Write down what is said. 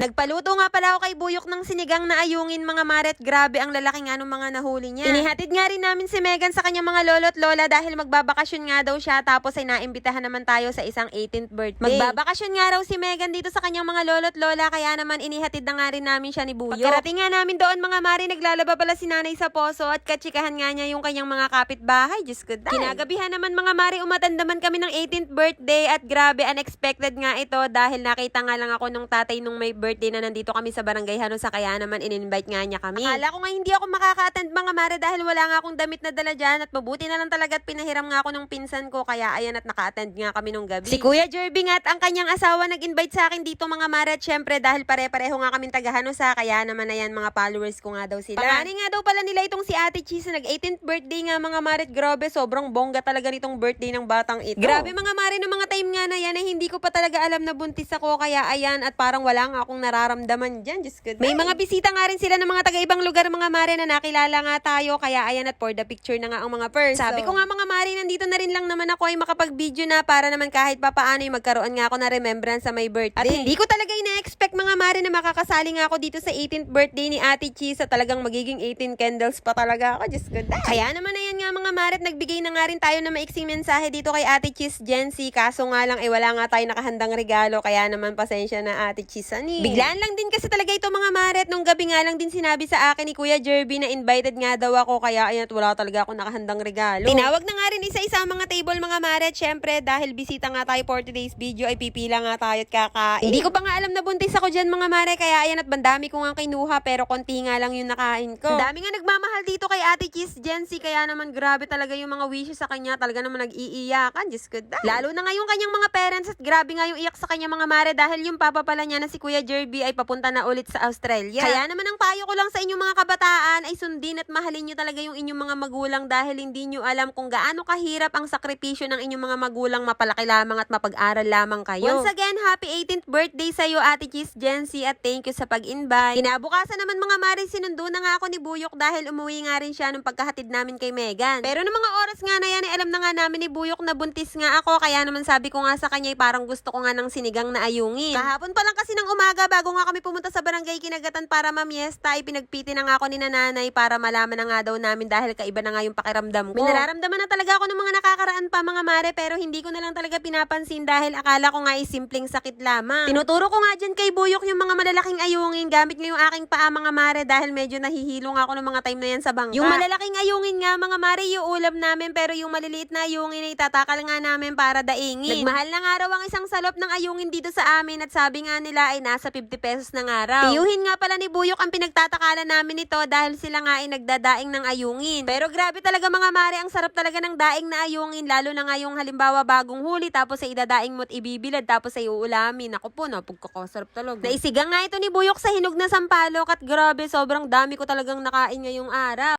Nagpaluto nga pala ako kay Buyok ng sinigang na ayungin mga maret. Grabe ang lalaki nga nung mga nahuli niya. Inihatid nga rin namin si Megan sa kanyang mga lolo't lola dahil magbabakasyon nga daw siya tapos ay naimbitahan naman tayo sa isang 18th birthday. Magbabakasyon nga raw si Megan dito sa kanyang mga lolo't lola kaya naman inihatid na nga rin namin siya ni Buyok. Pagkarating nga namin doon mga mari naglalaba pala si nanay sa poso at katsikahan nga niya yung kanyang mga kapitbahay. Diyos ko dahil. Kinagabihan naman mga mari umatandaman kami ng 18th birthday at grabe unexpected nga ito dahil nakita nga lang ako nung tatay nung may birthday na nandito kami sa barangay Hanusa kaya naman in-invite nga niya kami. Akala ko nga hindi ako makaka-attend mga mare dahil wala nga akong damit na dala dyan at mabuti na lang talaga at pinahiram nga ako nung pinsan ko kaya ayan at naka-attend nga kami nung gabi. Si Kuya Jerby nga at ang kanyang asawa nag-invite sa akin dito mga mare at syempre dahil pare-pareho nga kaming taga Hanusa kaya naman ayan mga followers ko nga daw sila. Pangani nga daw pala nila itong si Ate Cheese na nag-18th birthday nga mga mare at grabe sobrang bongga talaga nitong birthday ng batang ito. Grabe mga mare ng mga time nga na yan hindi ko pa talaga alam na buntis ako kaya ayan at parang wala nga akong nararamdaman dyan. Diyos ko. May mga bisita nga rin sila ng mga taga-ibang lugar mga mare na nakilala nga tayo kaya ayan at for the picture na nga ang mga first. Sabi ko nga mga mare nandito na rin lang naman ako ay makapag-video na para naman kahit papaano ay magkaroon nga ako na remembrance sa my birthday. At hindi ko talaga ina-expect mga mare na makakasali nga ako dito sa 18th birthday ni Ate Cheese at talagang magiging 18 candles pa talaga ako. Diyos ko. dahil. Kaya naman mga mare at nagbigay na nga rin tayo ng maiksing mensahe dito kay Ate Cheese Jency. Kaso nga lang ay wala nga tayo nakahandang regalo kaya naman pasensya na Ate Cheese ani. Biglaan lang din kasi talaga ito mga mare at nung gabi nga lang din sinabi sa akin ni Kuya Jerby na invited nga daw ako kaya ayan at wala talaga ako nakahandang regalo. Tinawag na nga rin isa-isa ang mga table mga mare at syempre dahil bisita nga tayo for today's video ay pipila nga tayo at kakain. Hindi ko pa nga alam na buntis ako dyan mga mare kaya ayan at bandami ko nga kinuha pero konti nga lang yung nakain ko. Ang dami nga nagmamahal dito kay Ate Cheese Jency kaya naman grabe talaga yung mga wishes sa kanya talaga naman nag-iiyakan. Diyos ko dahil. Lalo na nga yung kanyang mga parents at grabe nga yung iyak sa kanya mga mare dahil yung papa pala niya na si Kuya Jerby ay papunta na ulit sa Australia. Kaya naman ang payo ko lang sa inyong mga kabataan ay sundin at mahalin nyo talaga yung inyong mga magulang dahil hindi nyo alam kung gaano kahirap ang sakripisyo ng inyong mga magulang mapalaki lamang at mapag-aral lamang kayo. Once again, happy 18th birthday sa'yo Ate Cheese Jency at thank you sa pag-invite. Kinabukasan naman mga mare, sinundo na nga ako ni Buyok dahil umuwi nga rin siya nung pagkahatid namin kay Megan. Pero nung mga oras nga na yan, ay alam na nga namin ni Buyok na buntis nga ako kaya naman sabi ko nga sa kanya ay parang gusto ko nga ng sinigang na ayungin. Kahapon pa lang kasi ng umaga bago nga kami pumunta sa barangay Kinagatan para mamiesta ay pinagpiti na nga ako ni nanay para malaman na nga daw namin dahil kaiba na nga yung pakiramdam ko. May nararamdaman na talaga ako ng mga nakakaraan pa mga mare pero hindi ko na lang talaga pinapansin dahil akala ko nga ay simpleng sakit lamang. Tinuturo ko nga dyan kay Buyok yung mga malalaking ayungin gamit nga yung aking paa mga mare dahil medyo nahihilo nga ako ng mga time na yan sa bangka. Yung malalaking ayungin nga mga mare yung ulam namin pero yung maliliit na ayungin ay tatakal nga namin para daingin. Nagmahal na nga raw ang isang salop ng ayungin dito sa amin at sabi nga nila ay nasa 50 pesos na nga raw. Tiyuhin nga pala ni Buyok ang pinagtatakalan namin nito dahil sila nga ay nagdadaing ng ayungin. Pero grabe talaga mga mare, ang sarap talaga ng daing na ayungin lalo na nga yung halimbawa bagong huli tapos ay idadaing mo't ibibilad tapos ay uulamin. Ako po, napagkakasarap talaga. Naisigang nga ito ni Buyok sa hinog na sampalok at grabe, sobrang dami ko talagang nakain ngayong araw.